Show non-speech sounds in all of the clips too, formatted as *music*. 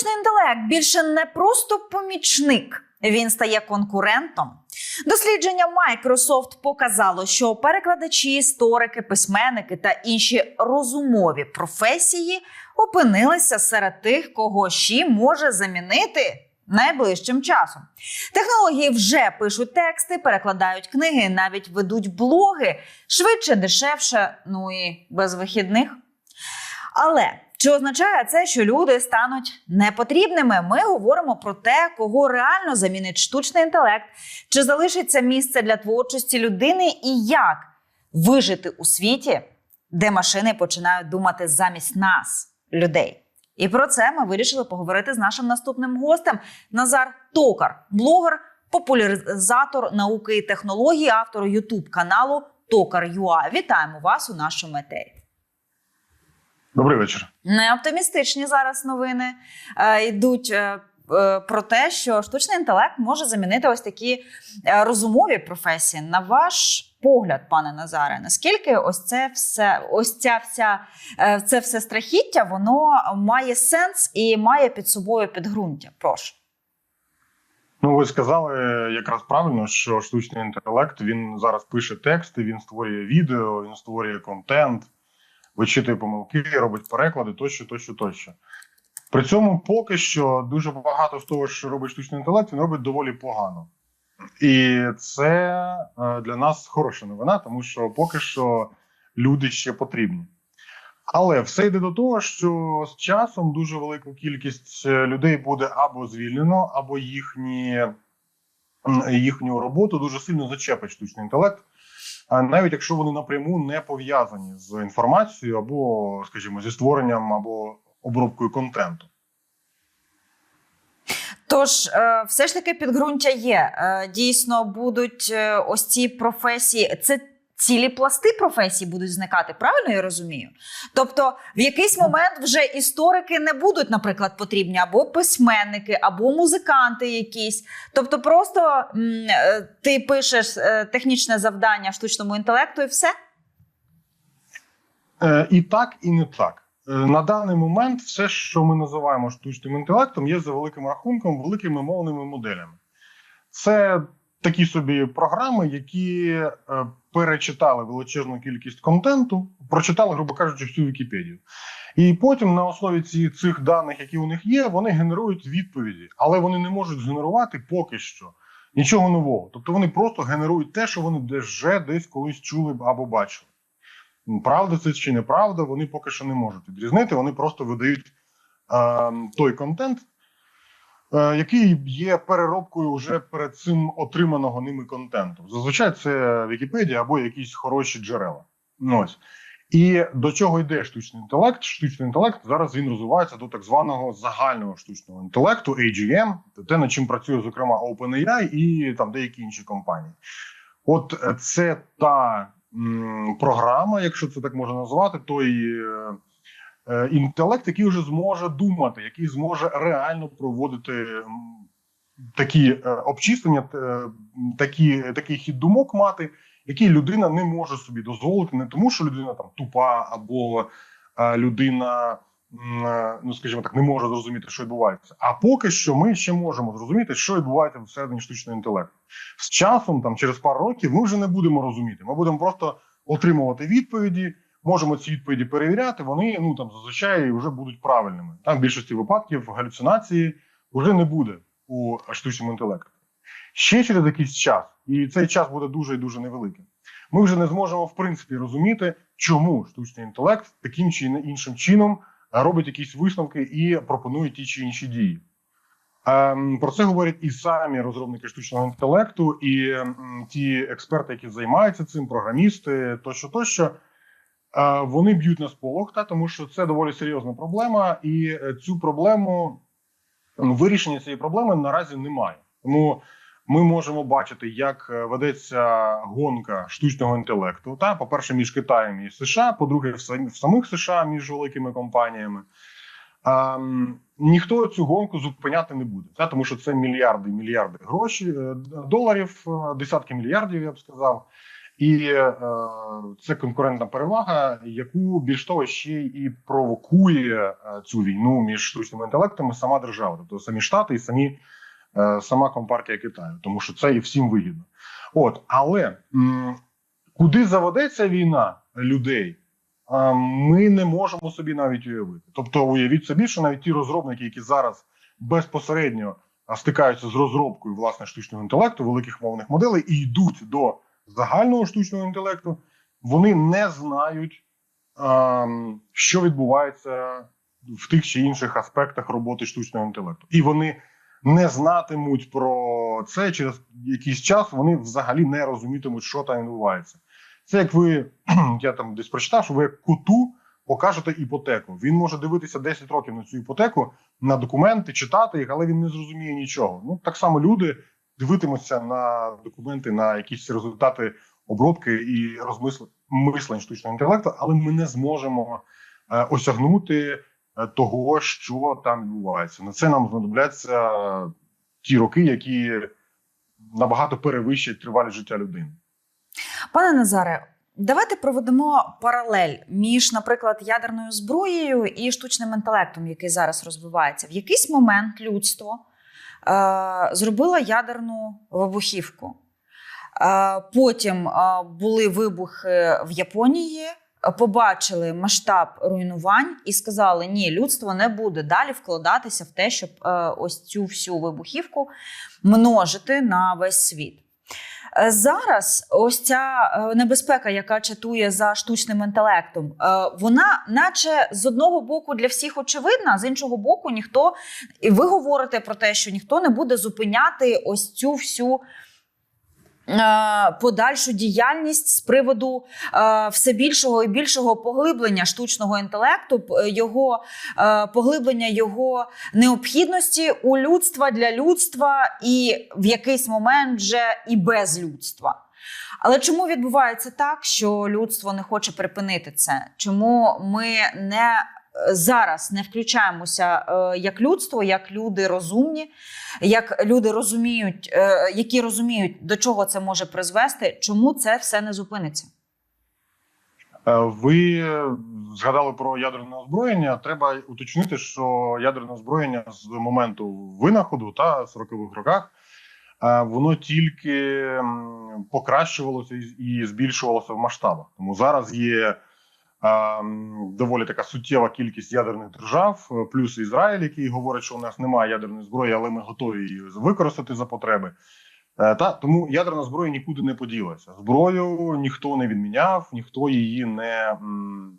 Штучний інтелект більше не просто помічник, він стає конкурентом. Дослідження Microsoft показало, що перекладачі, історики, письменники та інші розумові професії опинилися серед тих, кого ЩІ може замінити найближчим часом. Технології вже пишуть тексти, перекладають книги, навіть ведуть блоги швидше, дешевше, ну і без вихідних. Але чи означає це, що люди стануть непотрібними? Ми говоримо про те, кого реально замінить штучний інтелект, чи залишиться місце для творчості людини, і як вижити у світі, де машини починають думати замість нас, людей. І про це ми вирішили поговорити з нашим наступним гостем Назар Токар, блогер, популяризатор науки і технологій, автор Ютуб каналу Токар.ua. Вітаємо вас у нашому етері. Добрий вечір. Не оптимістичні зараз новини е, йдуть е, е, про те, що штучний інтелект може замінити ось такі е, розумові професії. На ваш погляд, пане Назаре, наскільки ось це все, ось ця вся е, це все страхіття, воно має сенс і має під собою підґрунтя? Прошу. Ну, ви сказали якраз правильно, що штучний інтелект він зараз пише тексти, він створює відео, він створює контент, вичитує помилки, робить переклади тощо, тощо, тощо. При цьому поки що дуже багато з того, що робить штучний інтелект, він робить доволі погано. І це е, для нас хороша новина, тому що поки що люди ще потрібні. Але все йде до того, що з часом дуже велику кількість е, людей буде або звільнено, або їхні, їхню роботу дуже сильно зачепить штучний інтелект, навіть якщо вони напряму не пов'язані з інформацією, або, скажімо, зі створенням або обробкою контенту. Тож, е, все ж таки підґрунтя є. Е, Дійсно, будуть е, ось ці професії. Це цілі пласти професій будуть зникати, правильно я розумію? Тобто, в якийсь момент вже історики не будуть, наприклад, потрібні, або письменники, або музиканти якісь. Тобто, просто м, е, ти пишеш е, технічне завдання штучному інтелекту і все. Е, І так, і не так. На даний момент все, що ми називаємо штучним інтелектом, є за великим рахунком великими мовними моделями. Це такі собі програми, які е, перечитали величезну кількість контенту, прочитали, грубо кажучи, всю Вікіпедію. І потім на основі ці, цих даних, які у них є, вони генерують відповіді, але вони не можуть згенерувати поки що нічого нового. Тобто вони просто генерують те, що вони вже десь колись чули або бачили. Правда це чи неправда, вони поки що не можуть відрізнити. Вони просто видають е, той контент, який є переробкою вже перед цим отриманого ними контенту. Зазвичай це Вікіпедія або якісь хороші джерела. Ну, Ось. І до чого йде штучний інтелект? Штучний інтелект зараз він розвивається до так званого загального штучного інтелекту, AGM, те, над чим працює, зокрема, OpenAI і там деякі інші компанії. От е, це та м, програма, якщо це так можна назвати, той е, е, інтелект, який вже зможе думати, який зможе реально проводити такі е, обчислення, е, такі, такий хід думок мати, який людина не може собі дозволити, не тому, що людина там тупа або е, людина. е, Ну, скажімо так, не може зрозуміти, що відбувається. А поки що ми ще можемо зрозуміти, що відбувається всередині штучного інтелекту з часом, там через пару років, ми вже не будемо розуміти. Ми будемо просто отримувати відповіді. Можемо ці відповіді перевіряти. Вони ну там зазвичай вже будуть правильними. Там в більшості випадків галюцинації вже не буде у штучному інтелекті. Ще через якийсь час, і цей час буде дуже і дуже невеликим. Ми вже не зможемо в принципі розуміти, чому штучний інтелект таким чи іншим чином робить якісь висновки і пропонує ті чи інші дії. Ем, Про це говорять і самі розробники штучного інтелекту, і ті експерти, які займаються цим, програмісти тощо, тощо. Е, Вони б'ють на сполох, та тому що це доволі серйозна проблема, і е, цю проблему вирішення цієї проблеми наразі немає. Тому ми можемо бачити, як е, ведеться гонка штучного інтелекту. Та, по-перше, між Китаєм і США, по-друге, в самих США між великими компаніями. Ем, ніхто цю гонку зупиняти не буде, та, тому що це мільярди мільярди грошей, е, доларів, десятки мільярдів, я б сказав. І е, це конкурентна перевага, яку більш того ще і провокує е, цю війну між штучним інтелектом і сама держава, тобто самі штати і самі е, сама компартія Китаю, тому що це і всім вигідно. От але м, куди заведеться війна людей, а, ми не можемо собі навіть уявити. Тобто, уявіть собі, що навіть ті розробники, які зараз безпосередньо стикаються з розробкою власне штучного інтелекту, великих мовних моделей і йдуть до загального штучного інтелекту, вони не знають, що відбувається в тих чи інших аспектах роботи штучного інтелекту, і вони не знатимуть про це через якийсь час. Вони взагалі не розумітимуть, що там відбувається. Це як ви *clears throat* я там десь прочитав, що ви як коту покажете іпотеку. Він може дивитися 10 років на цю іпотеку, на документи, читати їх, але він не зрозуміє нічого. Ну так само люди дивитимуться на документи, на якісь результати обробки і розмислень штучного інтелекту, але ми не зможемо е, осягнути е, того, що там відбувається. На це нам знадобляться ті роки, які набагато перевищать тривалість життя людини. Пане Назаре, давайте проведемо паралель між, наприклад, ядерною зброєю і штучним інтелектом, який зараз розвивається. В якийсь момент людство е, зробило ядерну вибухівку. Е, потім е, були вибухи в Японії. Побачили масштаб руйнувань і сказали: ні, людство не буде далі вкладатися в те, щоб ось цю всю вибухівку множити на весь світ. Е, Зараз ось ця е, небезпека, яка чатує за штучним інтелектом, е, вона, наче з одного боку, для всіх очевидна, з іншого боку, ніхто і ви говорите про те, що ніхто не буде зупиняти ось цю всю. Е, Подальшу діяльність з приводу е, все більшого і більшого поглиблення штучного інтелекту, його е, поглиблення його необхідності у людства для людства і в якийсь момент вже і без людства. Але чому відбувається так, що людство не хоче припинити це? Чому ми не зараз не включаємося е, як людство, як люди розумні, як люди розуміють, е, які розуміють, до чого це може призвести? Чому це все не зупиниться? Е, Ви згадали про ядерне озброєння. Треба уточнити, що ядерне озброєння з моменту винаходу та 40-х роках воно тільки покращувалося і- збільшувалося в масштабах. Тому зараз є доволі така суттєва кількість ядерних держав, е, плюс Ізраїль, який говорить, що у нас немає ядерної зброї, але ми готові її використати за потреби. Е, Та тому ядерна зброя нікуди не поділася. Зброю ніхто не відміняв, ніхто її не,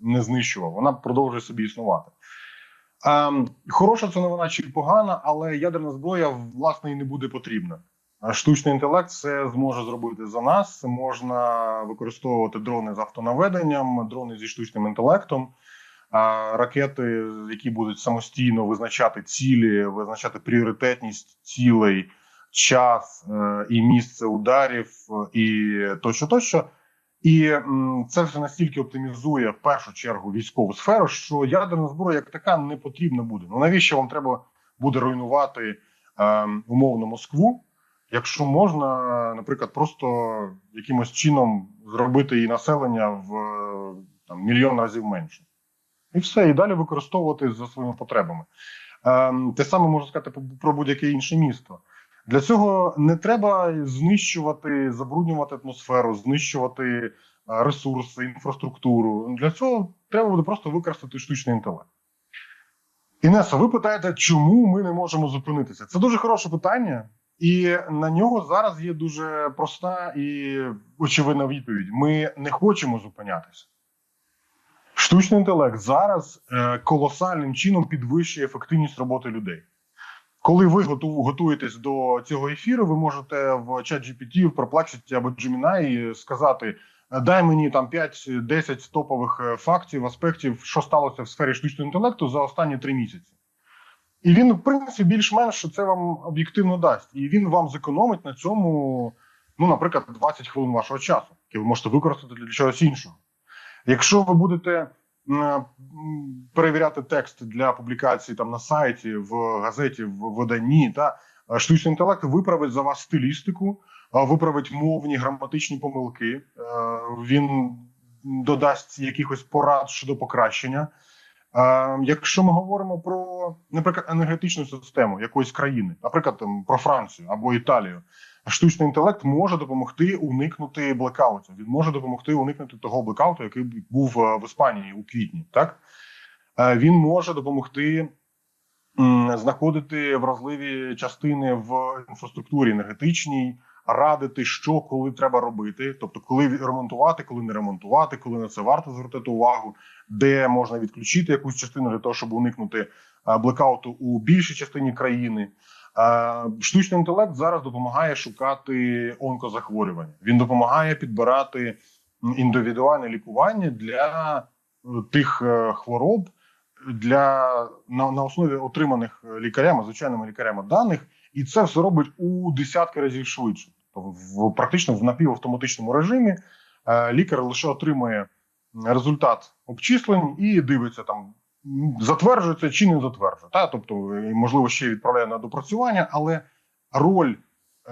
не знищував. Вона продовжує собі існувати. Хороша це новина чи погана, але ядерна зброя власне і не буде потрібна. Штучний інтелект все зможе зробити за нас. Можна використовувати дрони з автонаведенням, дрони зі штучним інтелектом, ракети, які будуть самостійно визначати цілі, визначати пріоритетність цілей час е, і місце ударів, і тощо, тощо. І це все настільки оптимізує в першу чергу військову сферу, що ядерна зброя як така не потрібна буде. Ну навіщо вам треба буде руйнувати е, умовно Москву, якщо можна, наприклад, просто якимось чином зробити її населення в там, мільйон разів менше, і все, і далі використовувати за своїми потребами. Е, те саме можна сказати про будь-яке інше місто. Для цього не треба знищувати, забруднювати атмосферу, знищувати е, ресурси, інфраструктуру. Для цього треба буде просто використати штучний інтелект. Інеса, ви питаєте, чому ми не можемо зупинитися? Це дуже хороше питання, і на нього зараз є дуже проста і очевидна відповідь: ми не хочемо зупинятися. Штучний інтелект зараз е, колосальним чином підвищує ефективність роботи людей. Коли ви готуєтесь до цього ефіру, ви можете в ChatGPT, в Perplexity або Gemini сказати: дай мені там 5-10 топових е, фактів, аспектів, що сталося в сфері штучного інтелекту за останні три місяці. І він, в принципі, більш-менш це вам об'єктивно дасть. І він вам зекономить на цьому, ну, наприклад, 20 хвилин вашого часу, який ви можете використати для чогось іншого. Якщо ви будете перевіряти текст для публікації там на сайті, в газеті, в виданні, та е, штучний інтелект виправить за вас стилістику, виправить мовні граматичні помилки. Е, Він додасть якихось порад щодо покращення. Якщо ми говоримо про, наприклад, енергетичну систему якоїсь країни, наприклад, там про Францію або Італію, штучний інтелект може допомогти уникнути блекаутів. Він може допомогти уникнути того блекауту, який був е, в Іспанії у квітні. Так Е, він може допомогти знаходити вразливі частини в інфраструктурі енергетичній, радити, що коли треба робити, тобто коли ремонтувати, коли не ремонтувати, коли на це варто звертати увагу, де можна відключити якусь частину для того, щоб уникнути е, блекауту у більшій частині країни. Е, Штучний інтелект зараз допомагає шукати онкозахворювання. Він допомагає підбирати індивідуальне лікування для е, тих хвороб, для на, на основі отриманих лікарями, звичайними лікарями даних, і це все робить у десятки разів швидше. В практично в напівавтоматичному режимі е, лікар лише отримує результат обчислень і дивиться там. Затверджується чи не затверджує, тобто, можливо, ще відправляє на допрацювання, але роль,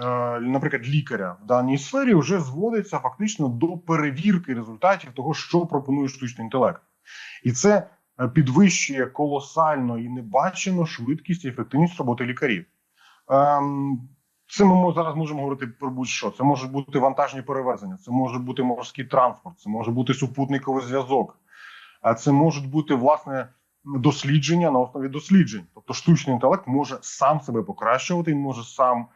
е, наприклад, лікаря в даній сфері вже зводиться фактично до перевірки результатів того, що пропонує штучний інтелект, і це е, підвищує колосально і небачено швидкість і ефективність роботи лікарів. Ем, це ми зараз можемо говорити про будь-що. Це можуть бути вантажні перевезення, це може бути морський транспорт, це може бути супутниковий зв'язок, а це можуть бути власне дослідження на основі досліджень. Тобто штучний інтелект може сам себе покращувати, він може сам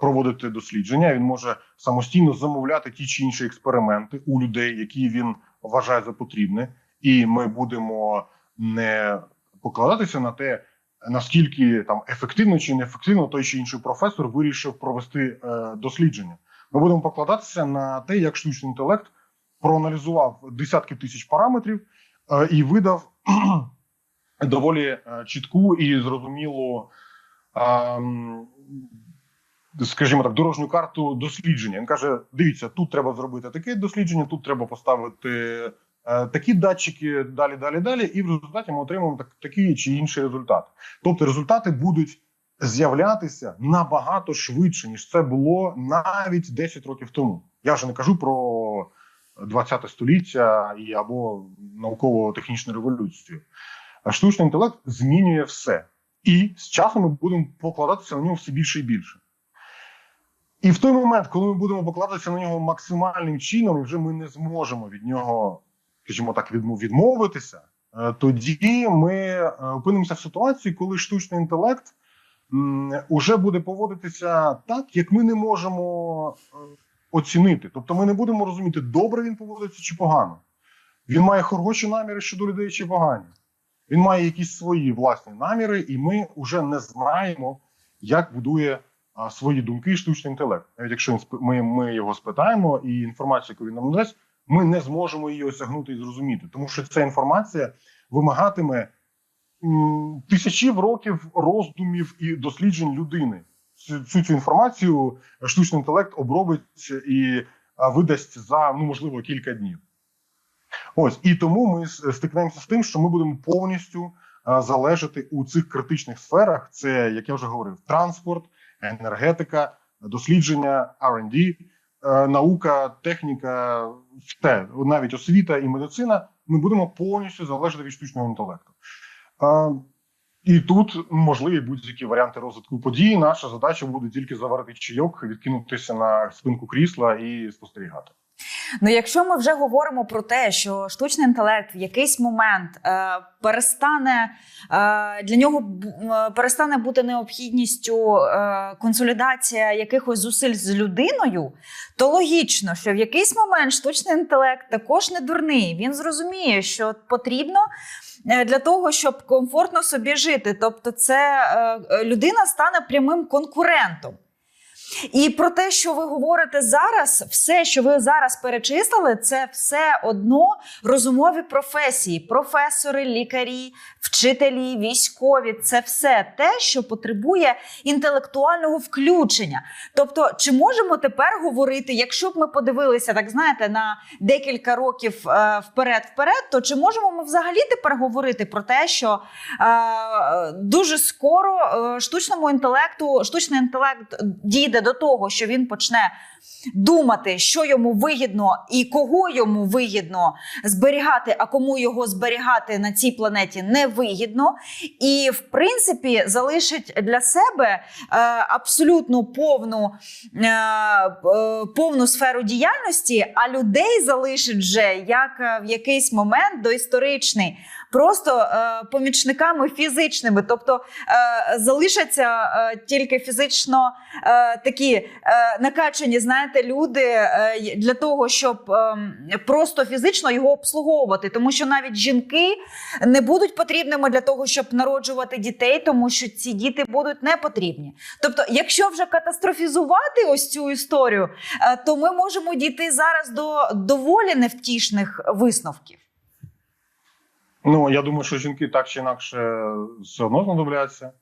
проводити дослідження, він може самостійно замовляти ті чи інші експерименти у людей, які він вважає за потрібне, і ми будемо не покладатися на те, наскільки там ефективно чи неефективно той чи інший професор вирішив провести е, дослідження. Ми будемо покладатися на те, як штучний інтелект проаналізував десятки тисяч параметрів е, і видав *clears throat* доволі е, чітку і зрозумілу, е, скажімо так, дорожню карту дослідження. Він каже: дивіться, тут треба зробити таке дослідження, тут треба поставити такі датчики, далі, далі, далі, і в результаті ми отримаємо так, такий чи інший результат. Тобто результати будуть з'являтися набагато швидше, ніж це було навіть 10 років тому. Я вже не кажу про 20 століття і або науково-технічну революцію. Штучний інтелект змінює все. І з часом ми будемо покладатися на нього все більше і більше. І в той момент, коли ми будемо покладатися на нього максимальним чином, вже ми не зможемо від нього, скажімо так, відмовитися, е, тоді ми е, опинимося в ситуації, коли штучний інтелект уже буде поводитися так, як ми не можемо е, оцінити. Тобто, ми не будемо розуміти, добре він поводиться чи погано. Він має хороші наміри щодо людей чи погані. Він має якісь свої власні наміри, і ми вже не знаємо, як будує свої думки штучний інтелект. Навіть якщо ми його спитаємо, і інформацію, яку він нам дасть, ми не зможемо її осягнути і зрозуміти, тому що ця інформація вимагатиме тисячів років роздумів і досліджень людини. Цю, цю, інформацію штучний інтелект обробить і видасть за ну можливо кілька днів. Ось і тому ми стикнемося з тим, що ми будемо повністю залежати у цих критичних сферах. Це як я вже говорив, транспорт, енергетика, дослідження, R&D, наука, техніка, все навіть освіта і медицина. Ми будемо повністю залежати від штучного інтелекту. Е, І тут можливі будь-які варіанти розвитку подій. Наша задача буде тільки заварити чайок, відкинутися на спинку крісла і спостерігати. Ну, якщо ми вже говоримо про те, що штучний інтелект в якийсь момент е, перестане е, для нього е, перестане бути необхідністю е, консолідація якихось зусиль з людиною, то логічно, що в якийсь момент штучний інтелект також не дурний. Він зрозуміє, що потрібно. е, Для того щоб комфортно собі жити, тобто, це е, людина стане прямим конкурентом. І про те, що ви говорите зараз, все, що ви зараз перечислили, це все одно розумові професії: професори, лікарі, вчителі, військові це все те, що потребує інтелектуального включення. Тобто, чи можемо тепер говорити, якщо б ми подивилися, так знаєте, на декілька років е, вперед-вперед, то чи можемо ми взагалі тепер говорити про те, що е, дуже скоро е, штучному інтелекту, штучний інтелект дійде дійде до того, що він почне думати, що йому вигідно і кого йому вигідно зберігати, а кому його зберігати на цій планеті не вигідно, і в принципі залишить для себе е, абсолютно повну, е, е, повну сферу діяльності, а людей залишить вже як в якийсь момент доісторичний. Просто е, помічниками фізичними, тобто е, залишаться е, тільки фізично такі накачані, знаєте, люди для того, щоб е, просто фізично його обслуговувати, тому що навіть жінки не будуть потрібними для того, щоб народжувати дітей, тому що ці діти будуть не потрібні. Тобто, якщо вже катастрофізувати ось цю історію, то ми можемо дійти зараз до доволі невтішних висновків. Ну я думаю, що жінки так чи інакше все одно знадобляться.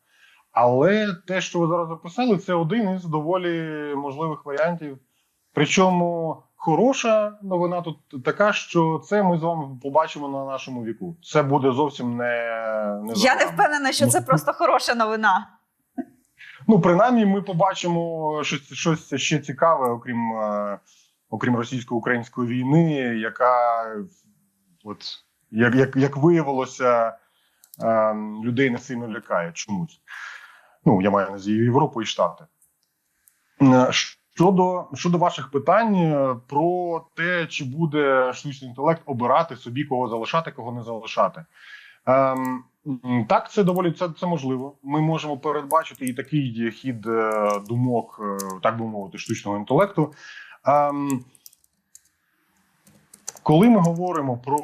Але те, що ви зараз описали, це один із доволі можливих варіантів. Причому хороша новина тут така, що це ми з вами побачимо на нашому віку. Це буде зовсім не, не Я не впевнена, що це просто хороша новина. Ну, принаймні, ми побачимо щось, щось ще цікаве, окрім, е, окрім російсько-української війни, яка, от, як, як, як виявилося, е, людей не сильно лякає чомусь. Ну, я маю на увазі Європу і Штати. Е, Щодо, щодо ваших питань е, про те, чи буде штучний інтелект обирати собі, кого залишати, кого не залишати. Ем, так, це доволі це, це можливо. Ми можемо передбачити і такий хід е, думок, так би мовити, штучного інтелекту. Ем, коли ми говоримо про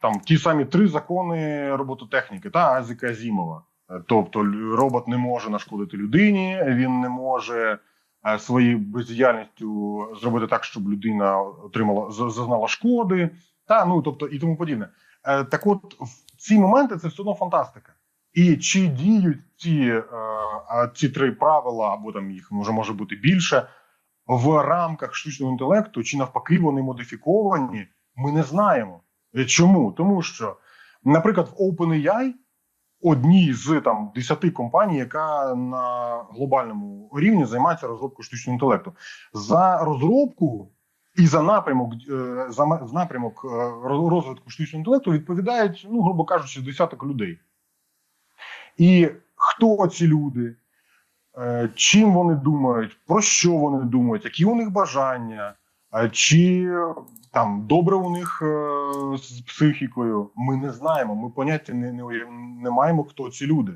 там ті самі три закони робототехніки та Азіка Азімова, Е, тобто робот не може нашкодити людині, він не може е, своєю бездіяльністю зробити так, щоб людина отримала зазнала шкоди, та ну тобто і тому подібне. Е, Так, от в ці моменти це все одно фантастика. І чи діють ці, ці три правила, або там їх може може бути більше в рамках штучного інтелекту, чи навпаки вони модифіковані, ми не знаємо. Е, Чому? Тому що, наприклад, в OpenAI одній з там 10 компаній, яка на глобальному рівні займається розробкою штучного інтелекту, за розробку і за напрямок е, за напрямок е, розвитку штучного інтелекту відповідають, ну грубо кажучи, десяток людей. І хто ці люди, чим вони думають, про що вони думають, які у них бажання, чи там добре у них е, з психікою, ми не знаємо. Ми поняття не, не, не маємо, хто ці люди.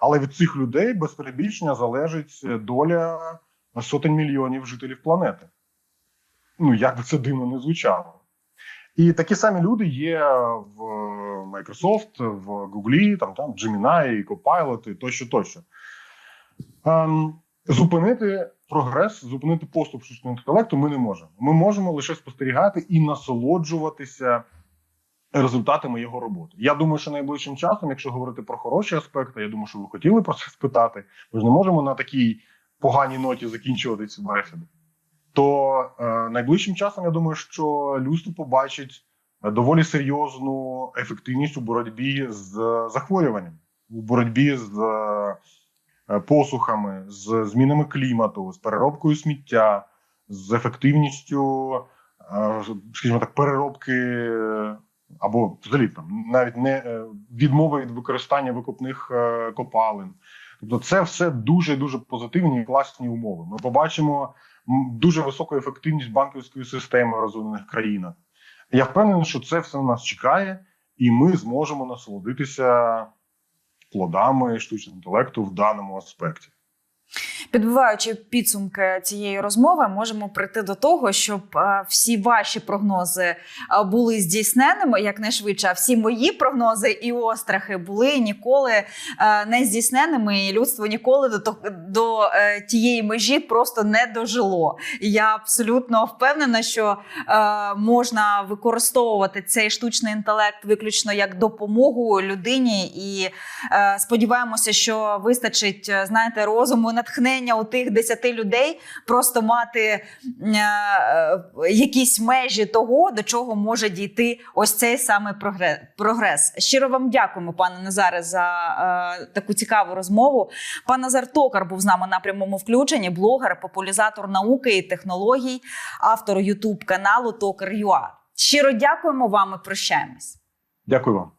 Але від цих людей без перебільшення залежить е, доля сотень мільйонів жителів планети. Ну, як би це дивно не звучало. І такі самі люди є в Microsoft, в Google, там, там Gemini, Copilot, тощо, тощо. Ем, зупинити прогрес, зупинити поступ штучного інтелекту ми не можемо. Ми можемо лише спостерігати і насолоджуватися результатами його роботи. Я думаю, що найближчим часом, якщо говорити про хороші аспекти, я думаю, що ви хотіли про це спитати. Ми ж не можемо на такій поганій ноті закінчувати цю бесіду. То е, найближчим часом я думаю, що людство побачить е, доволі серйозну ефективність у боротьбі з захворюванням, у боротьбі з е, посухами, з змінами клімату, з переробкою сміття, з ефективністю, е, скажімо так, переробки е, або взагалі там навіть не е, відмови від використання викопних е, копалин. Тобто, це все дуже дуже позитивні і класні умови. Ми побачимо дуже високу ефективність банківської системи в розвинених країнах. Я впевнений, що це все на нас чекає, і ми зможемо насолодитися плодами штучного інтелекту в даному аспекті. Підбиваючи підсумки цієї розмови, можемо прийти до того, щоб е, всі ваші прогнози е, були здійсненими якнайшвидше, а всі мої прогнози і острахи були ніколи е, не здійсненими, і людство ніколи до до тієї межі просто не дожило. Я абсолютно впевнена, що можна використовувати цей штучний інтелект виключно як допомогу людині, і сподіваємося, що вистачить, знаєте, розуму, натхнення мислення у тих 10 людей просто мати е, е, якісь межі того, до чого може дійти ось цей саме прогрес. Щиро вам дякуємо, пане Назаре, за е, таку цікаву розмову. Пан Назар Токар був з нами на прямому включенні, блогер, популяризатор науки і технологій, автор Ютуб каналу Токар.ua. Щиро дякуємо вам і прощаємось. Дякую вам.